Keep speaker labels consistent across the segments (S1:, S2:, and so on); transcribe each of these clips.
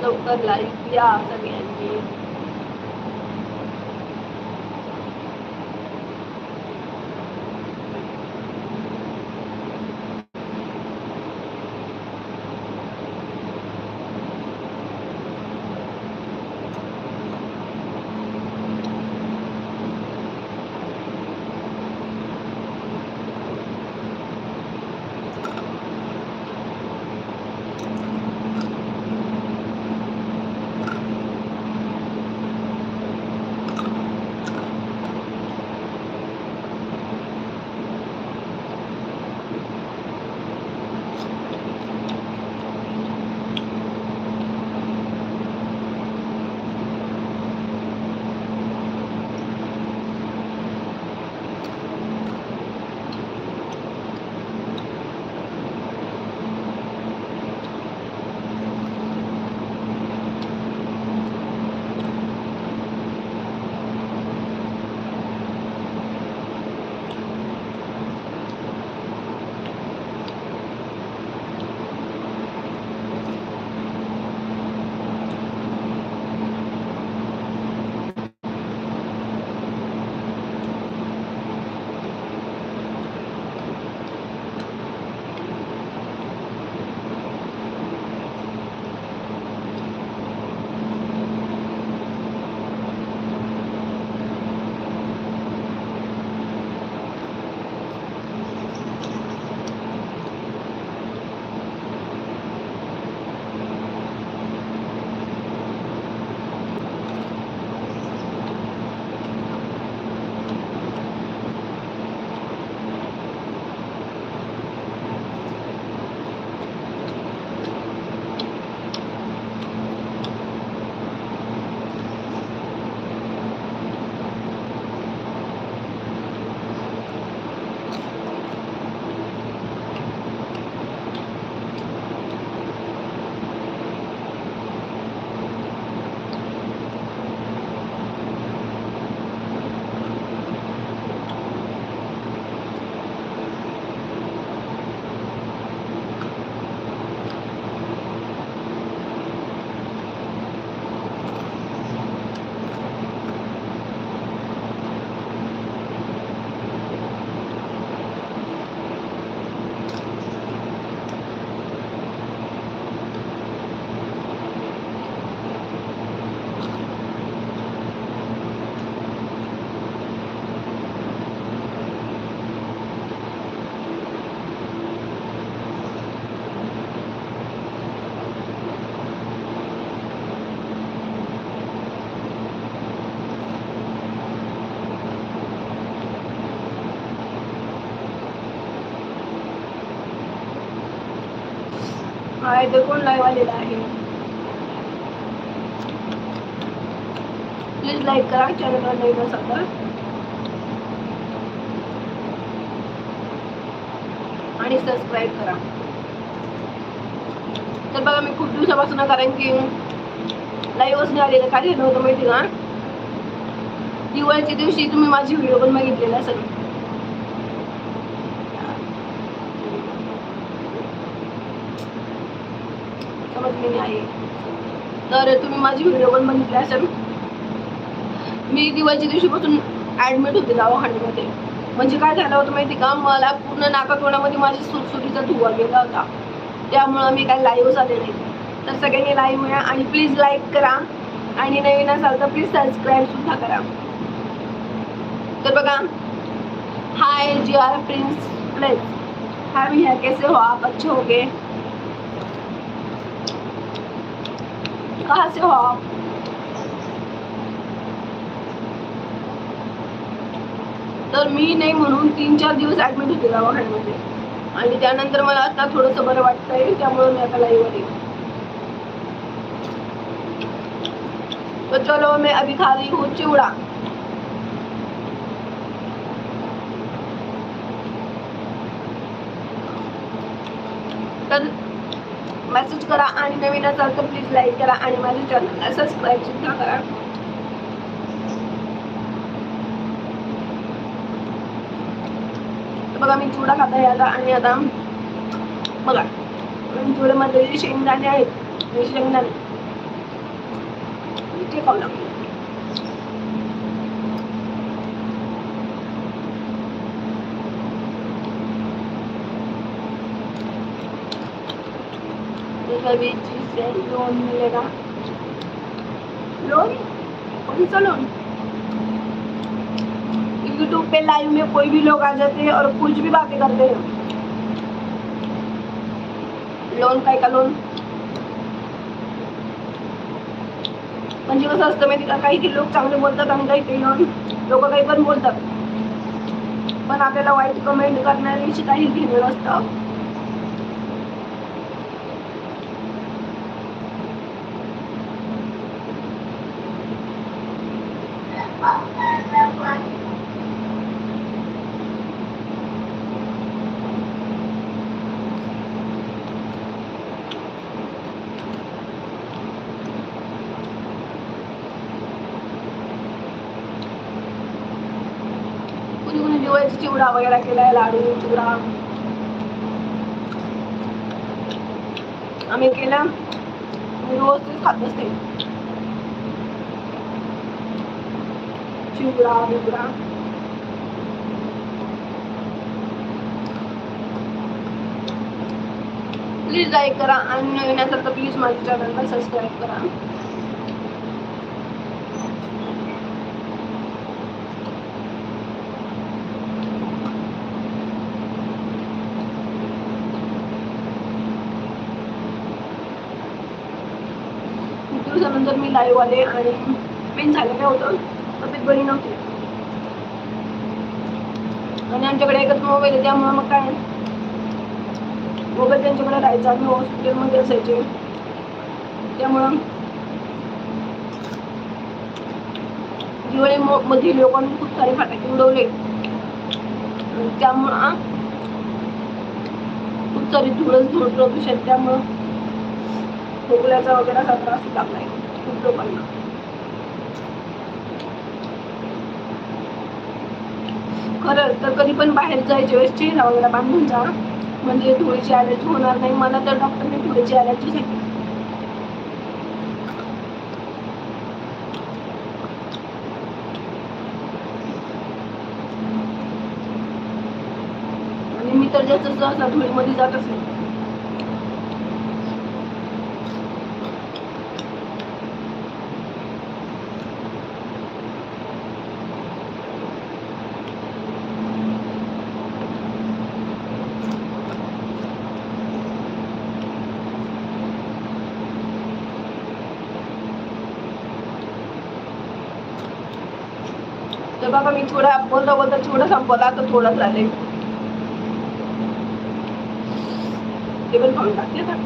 S1: लवकर लाईव्ह या सगळ्यांनी हा इथे कोण लाईव्ह आलेला आहे? प्लीज लाईक करा चॅनलला लाईक असाल तर. आणि सबस्क्राईब करा. तर बघा मी खूप दिवसापासून कारण की लाईव्हच नाही आलेलं काय झालं होतं माहिती का? दिवाळीच्या दिवशी तुम्ही माझी व्हिडिओ पण बघितलेला असेल. समजली नाही आहे. तर तुम्ही माझी व्हिडिओ पण बघितली असेल. मी दिवाळीच्या दिवशीपासून ऍडमिट होते दवाखान्यामध्ये. म्हणजे काय झालं होतं माहिती का? मला पूर्ण नाकातोंडामध्ये माझी सुटसुटीचा धुवा गेला होता. त्यामुळं मी काय लाईव्ह झाले नाही. तर सगळ्यांनी लाईव्ह या आणि प्लीज लाईक करा. आणि नवीन असाल तर प्लीज सबस्क्राईब सुद्धा करा. तर बघा hi G R prince place hi भैया कैसे हो? आप अच्छे हो गए? कहाँ से हो आप तर मी नाही म्हणून तीन चार दिवस ऍडमिट होते दवाखान्यामध्ये. आणि त्यानंतर मला आता थोडंसं बरं वाटतंय त्यामुळे मी आता लाईव्ह आली तो चलो मैं अभी खा रही हूँ चिवड़ा. मेसेज करा आणि नवीन असाल तर प्लीज लाईक करा आणि माझ्या चॅनलला सबस्क्राईब सुद्धा करा. बघा मी चुडा खाता आहे आता आणि आता बघा चिवड्यामध्ये जे शेंगदाणे आहेत शेंगदाणे. ते खाऊ लागले. कभी से लोन मिलेगा। लोन? कौन सा लोन। यूट्यूब पे लाइव में कोई भी लोग आ जाते हैं और कुछ भी बातें करते हैं। लोन काय का लोन। म्हणजे कसं असतं माहिती का काही लोक चांगले बोलतात आणि काही काही लोक काही पण बोलतात पण आपल्याला वाईट कमेंट करण्याविषयी काही घेणं नसतं कुणी कुणी चिवडा वगैरे केलाय लाडू चिवडा. आम्ही केला. मी रोज ते खात असते चिवडा बिवडा. प्लीज लाईक करा आणि नवीन असेल तर प्लीज माझ्या चॅनलला सबस्क्राईब करा. दिवसानंतर मी लाईव्ह आले आणि मेन झालं नाही होतं. तब्येत बरी नव्हती. आणि आमच्याकडे एकच मोबाईल आहे त्यामुळे मग काय? मोबाईल त्यांच्याकडे राहायचा आम्ही हॉस्पिटलमध्ये असायचे. त्यामुळं दिवाळी मो- मध्ये लोकांनी खूप सारे फटाके उडवले. आणि त्यामुळं खूप सारी धुळच धूळ प्रदूषण त्यामुळं खोकल्याचा वगैरे असा त्रास लागलाय खूप लोकांना. खरंच तर कधी पण बाहेर जायच्या वेळेस चेहरा वगैरे बांधून जा. म्हणजे धुळीची ॲलर्जी होणार नाही. मला तर डॉक्टरने धुळीची ॲलर्जी सांगितली. आणि मी तर जास्त सहसा धुळीमध्ये जातच नाही तर बाबा मी थोडा बोलता बोलता थोडं संपवला तर थोडंच राहिले ते पण खाऊन टाकते ना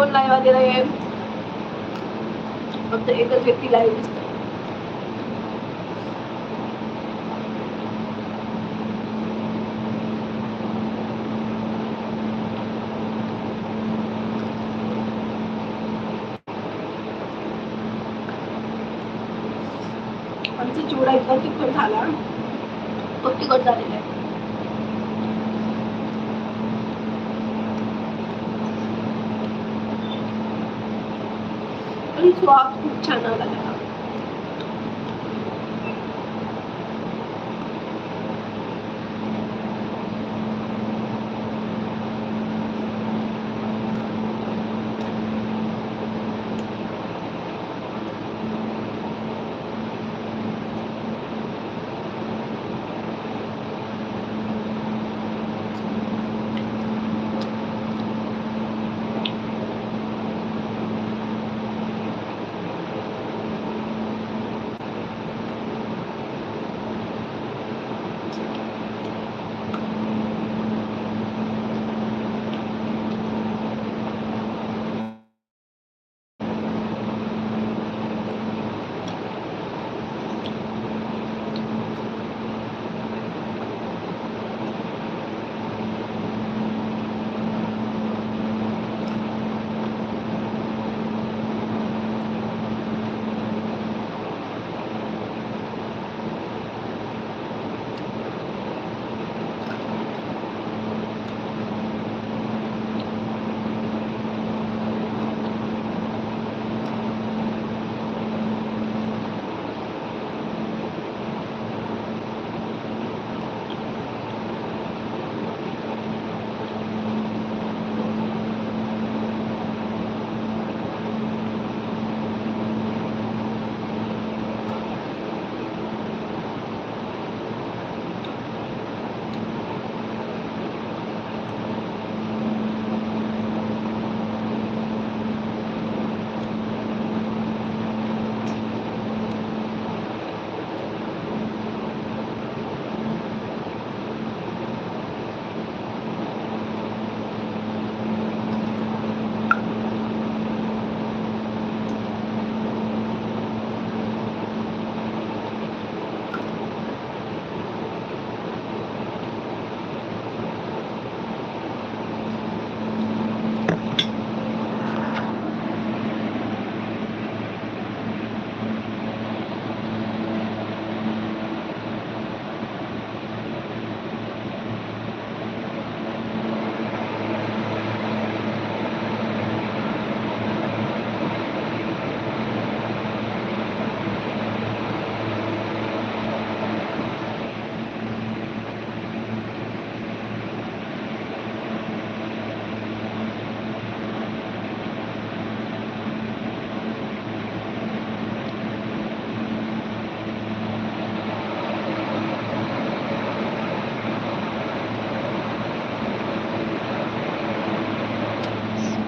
S1: कोण लाईव्ह वगैरे आहे. फक्त एकच व्यक्ती लाईव्ह दिसत आमचा चिवडा इतका तिकट झाला. खूप तिखट झालेला आहे. पण स्वाद खूप छान आला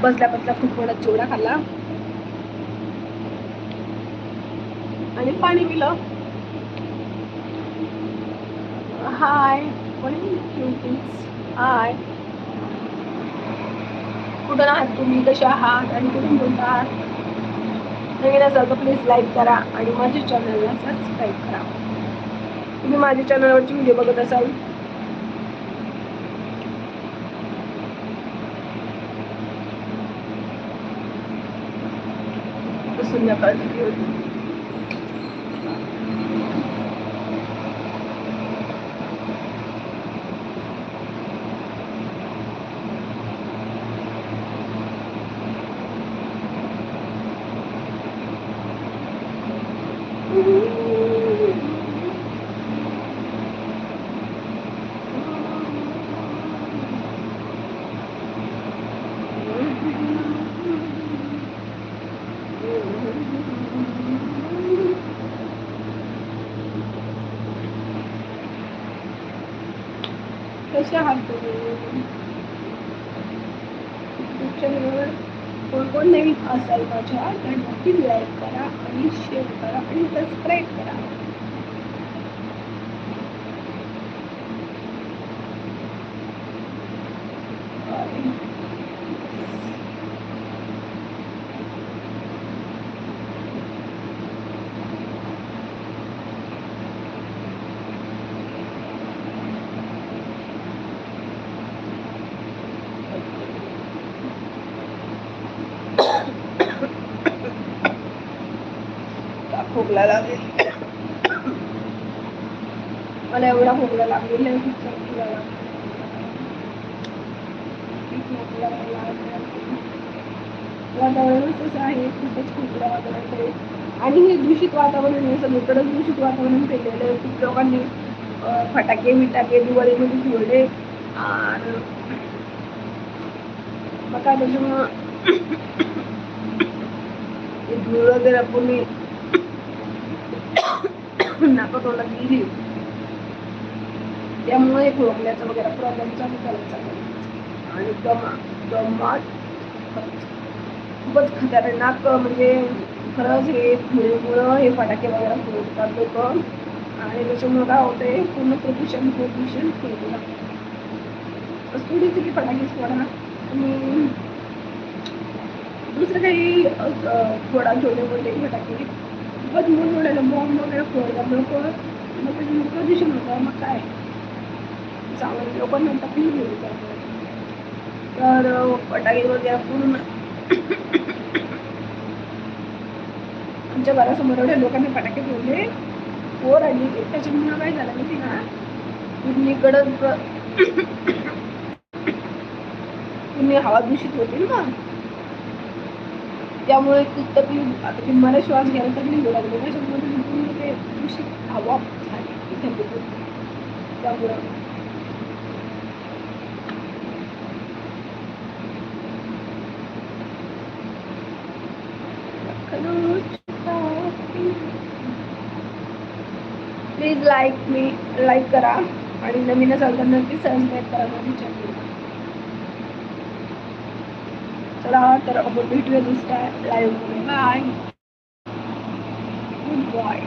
S1: बसल्या बसल्या खूप मोठा चिवडा खाल्ला. आणि पाणी पिलं. हाय हाय. कुठं आहात तुम्ही? कसे आहात? आणि कुठून बोलतात? नवीन असाल तर प्लीज लाईक करा आणि माझ्या चॅनलला सबस्क्राईब करा. तुम्ही माझ्या चॅनलवरची व्हिडिओ बघत असाल तर संध्याकाळ झाली होती आहात कोण कोण नवीन असाल माझ्या तर नक्की लाईक करा आणि शेअर करा आणि सबस्क्राईब करा Thank you. खोकला लागेल. मला एवढा खोकला लागलेला आहे खूप संपलेला वातावरणच असं आहे खूपच खोकला वातावरण आहे आणि हे दूषित वातावरण आहे सगळीकडे दूषित वातावरण केलेलं आहे. खूप लोकांनी फटाके मिटाके दिवाळीमध्ये ठेवले आणि मग काय त्याच्यामुळं ते धूळ वगैरे कोणी नाका गेली त्यामुळे खोकल्याचा वगैरे प्रॉब्लेम चालू झाला. चालू आणि दमा दमा खूपच खतरनाक म्हणजे खरंच हे धुळीमुळं हे फटाके वगैरे फोडतात लोक. आणि त्याच्यामुळं काय होते पूर्ण प्रदूषण प्रदूषण होतं. थोडीच की फटाके फोडा. आणि दुसरं काही अं, थोडा छोटे मोठे फटाके. खूपच मोठमोठ्याला बॉम्ब वगैरे फोडतात लोक मग त्याच्यामुळे प्रदूषण होतं मग काय? चांगलं लोकांना तकलीफ होती त्यामुळे तर फटाके वगैरे पूर्ण. आमच्या घरासमोर एवढ्या लोकांनी फटाके फोडले. पोर आली त्याच्यामुळे काय झालं माहिती ना पूर्णीकडं पूर्ण हवा दूषित होती ना. त्यामुळे खूप तकलीफ आता ती मला श्वास घ्यायला तकलीफ होऊ लागली. त्याच्यामुळे ती पूर्ण ते दूषित हवा झाली. इथे त्यामुळं. प्लीज लाईक मी लाईक करा. आणि नवीन असाल तर नक्की सबस्क्राईब करा. माझी चॅनल तर आपण भेटूया दुसऱ्या लाईव्ह बाय गुड बाय